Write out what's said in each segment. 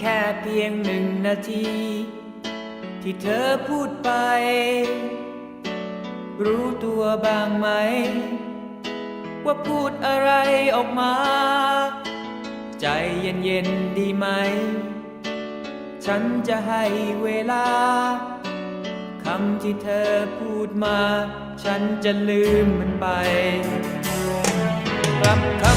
แค่เพียงหนึ่งนาที ที่เธอพูดไป รู้ตัวบ้างไหม ว่าพูดอะไรออกมา ใจเย็นๆดีไหม ฉันจะให้เวลาคำที่เธอพูดมา ฉันจะลืมมันไปกลับค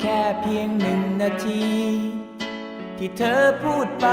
แค่เพียงหนึ่งนาที ที่เธอพูดไป